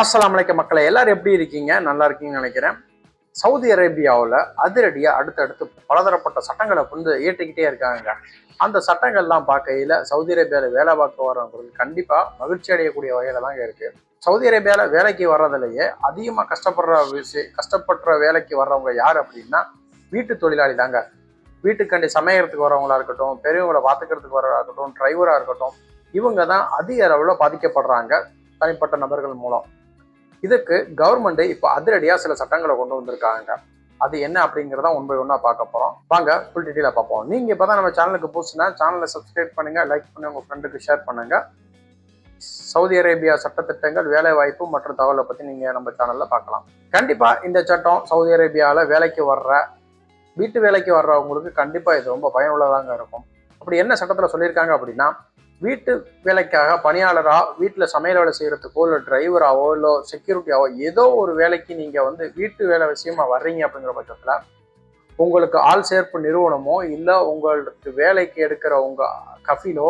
அஸ்லாம் அலைக்கும் மக்களை எல்லாரும் எப்படி இருக்கீங்க? நல்லா இருக்கீங்கன்னு நினைக்கிறேன். சவுதி அரேபியாவில் அதிரடியாக அடுத்தடுத்து பலதரப்பட்ட சட்டங்களை வந்து ஏற்றிக்கிட்டே இருக்காங்க. அந்த சட்டங்கள்லாம் பார்க்கையில் சவுதி அரேபியாவில் வேலை பார்க்க வரவங்களுக்கு கண்டிப்பாக மகிழ்ச்சி அடையக்கூடிய வகையில் தாங்க இருக்குது சவுதி அரேபியாவில் வேலைக்கு வர்றதுலையே அதிகமாக கஷ்டப்படுற விஷயம் கஷ்டப்படுற வேலைக்கு வர்றவங்க யார் அப்படின்னா வீட்டு தொழிலாளி தாங்க. வீட்டுக்காண்டி சமையறதுக்கு வரவங்களா இருக்கட்டும் பெரியவங்களை பார்த்துக்கிறதுக்கு வரவங்களா இருக்கட்டும் டிரைவராக இருக்கட்டும் இவங்க தான் அதிக அளவில் பாதிக்கப்படுறாங்க தனிப்பட்ட நபர்கள் மூலம். இதுக்கு கவர்மெண்ட் இப்போ அதிரடியாக சில சட்டங்களை கொண்டு வந்திருக்காங்க. அது என்ன அப்படிங்கிறத ஒன் பை ஒன்றா பார்க்க போகிறோம் வாங்க ஃபுல் டீட்டெயிலாக பார்ப்போம். நீங்கள் இப்போ தான் நம்ம சேனலுக்கு போச்சுன்னா சேனலை சப்ஸ்கிரைப் பண்ணுங்கள் லைக் பண்ணி உங்கள் ஃப்ரெண்டுக்கு ஷேர் பண்ணுங்கள் சவுதி அரேபியா சட்டத்திட்டங்கள் வேலை வாய்ப்பு மற்றும் தகவலை பற்றி நீங்கள் நம்ம சேனலில் பார்க்கலாம். கண்டிப்பாக இந்த சட்டம் சவுதி அரேபியாவில் வேலைக்கு வர்ற வீட்டு வேலைக்கு வர்றவங்களுக்கு கண்டிப்பாக இது ரொம்ப பயனுள்ளதாங்க இருக்கும். அப்படி என்ன சட்டத்தில் சொல்லியிருக்காங்க அப்படின்னா வீட்டு வேலைக்காக பணியாளராக வீட்டில் சமையல் வேலை செய்கிறதுக்கோ இல்லை டிரைவராகவோ இல்லை செக்யூரிட்டியாவோ ஏதோ ஒரு வேலைக்கு நீங்கள் வந்து வீட்டு வேலை விஷயமா வர்றீங்க அப்படிங்கிற பட்சத்தில் உங்களுக்கு ஆள் சேர்ப்பு நிறுவனமோ இல்லை உங்களுக்கு வேலைக்கு எடுக்கிற உங்கள் கஃபிலோ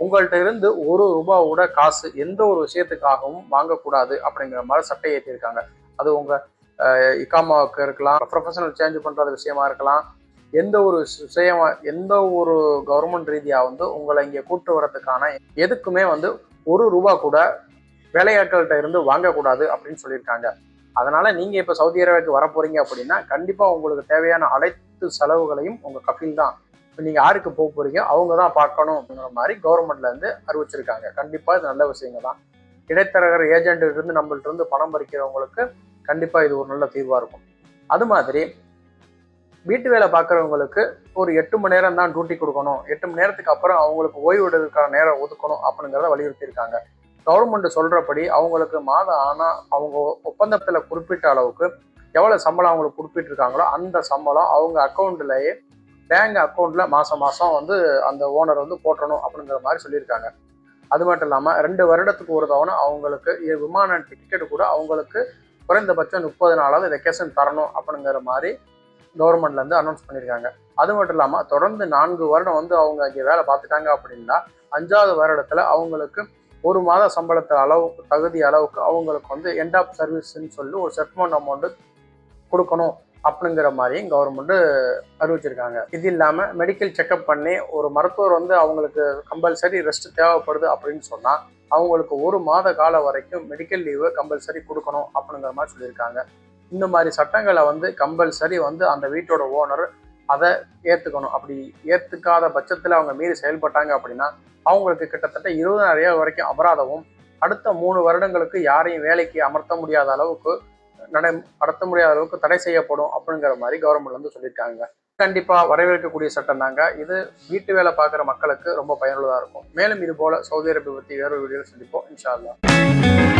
உங்கள்கிட்ட இருந்து ஒரு ரூபாவோட காசு எந்த ஒரு விஷயத்துக்காகவும் வாங்கக்கூடாது அப்படிங்கிற மாதிரி சட்டை ஏற்றிருக்காங்க அது உங்கள் இக்காமாவுக்கு இருக்கலாம் ப்ரொஃபஷனல் சேஞ்ச் பண்ணுறது விஷயமா இருக்கலாம் எந்த ஒரு விஷயம் எந்த ஒரு கவர்மெண்ட் ரீதியாக வந்து உங்களை இங்கே கூட்டு வரதுக்கான எதுக்குமே வந்து ஒரு ரூபா கூட வேலையாட்கள்கிட்ட இருந்து வாங்கக்கூடாது அப்படின்னு சொல்லியிருக்காங்க. அதனால நீங்கள் இப்போ சவுதி அரேபியாவுக்கு வர போறீங்க அப்படின்னா கண்டிப்பாக உங்களுக்கு தேவையான அனைத்து செலவுகளையும் உங்கள் கஃபில் தான். இப்போ நீங்கள் யாருக்கு போக போறீங்க? அவங்க தான் பார்க்கணும் அப்படிங்கிற மாதிரி கவர்மெண்ட்லேருந்து அறிவிச்சிருக்காங்க. கண்டிப்பாக இது நல்ல விஷயங்கள் தான். இடைத்தரகர் ஏஜென்ட் இருந்து நம்மள்ட்ட இருந்து பணம் பறிக்கிறவங்களுக்கு கண்டிப்பாக இது ஒரு நல்ல தீர்வாக இருக்கும். அது மாதிரி வீட்டு வேலை பார்க்குறவங்களுக்கு ஒரு எட்டு மணி நேரம் தான் டியூட்டி கொடுக்கணும். எட்டு மணி நேரத்துக்கு அப்புறம் அவங்களுக்கு ஓய்வு விடுறதுக்கான நேரம் ஒதுக்கணும் அப்படிங்கிறத வலியுறுத்தியிருக்காங்க. கவர்மெண்ட் சொல்கிறபடி அவங்களுக்கு மாதம் ஆனால் அவங்க ஒப்பந்தத்தில் குறிப்பிட்ட அளவுக்கு எவ்வளோ சம்பளம் அவங்களுக்கு குறிப்பிட்டிருக்காங்களோ அந்த சம்பளம் அவங்க அக்கௌண்ட்லயே பேங்க் அக்கௌண்ட்டில் மாதம் மாதம் வந்து அந்த ஓனர் வந்து போட்டணும் அப்படிங்கிற மாதிரி சொல்லியிருக்காங்க. அது மட்டும் இல்லாமல் ரெண்டு வருடத்துக்கு ஒரு தவணை அவங்களுக்கு விமான டிக்கெட் கூட அவங்களுக்கு குறைந்தபட்சம் முப்பது நாளாவது வெக்கேஷன் தரணும் அப்படிங்கிற மாதிரி கவர்மெண்ட்ல இருந்து அனௌன்ஸ் பண்ணியிருக்காங்க அது மட்டும் இல்லாமல் தொடர்ந்து நான்கு வருடம் வந்து அவங்க இங்கே வேலை பார்த்துட்டாங்க அப்படின்னா அஞ்சாவது வருடத்துல அவங்களுக்கு ஒரு மாத சம்பளத்தை அளவுக்கு தகுதி அளவுக்கு அவங்களுக்கு வந்து எண்ட் ஆஃப் சர்வீஸ்ன்னு சொல்லி ஒரு செட்மெண்ட் அமௌண்ட்டு கொடுக்கணும் அப்படிங்கிற மாதிரியும் கவர்மெண்ட்டு அறிவிச்சிருக்காங்க. இது இல்லாமல் மெடிக்கல் செக்கப் பண்ணி ஒரு மருத்துவர் வந்து அவங்களுக்கு கம்பல்சரி ரெஸ்ட் தேவைப்படுது அப்படின்னு சொன்னால் அவங்களுக்கு ஒரு மாத காலம் வரைக்கும் மெடிக்கல் லீவை கம்பல்சரி கொடுக்கணும் அப்படிங்கிற மாதிரி சொல்லியிருக்காங்க. இந்த மாதிரி சட்டங்களை வந்து கம்பல்சரி வந்து அந்த வீட்டோட ஓனர் அதை ஏற்றுக்கணும் அப்படி ஏற்றுக்காத பட்சத்தில் அவங்க மீறி செயல்பட்டாங்க அப்படின்னா அவங்களுக்கு கிட்டத்தட்ட இருபதாயிரம் வரைக்கும் அபராதமும் அடுத்த மூணு வருடங்களுக்கு யாரையும் வேலைக்கு அமர்த்த முடியாத அளவுக்கு நடை நடத்த முடியாத அளவுக்கு தடை செய்யப்படும் அப்படிங்கிற மாதிரி கவர்மெண்ட் வந்து சொல்லியிருக்காங்க. கண்டிப்பாக வரவேற்கக்கூடிய சட்டம் தாங்க. இது வீட்டு வேலை பார்க்குற மக்களுக்கு ரொம்ப பயனுள்ளதாக இருக்கும். மேலும் இது போல சவுதி அரேபியா பற்றி வேறொரு வீடியோ சந்திப்போம். இன்ஷா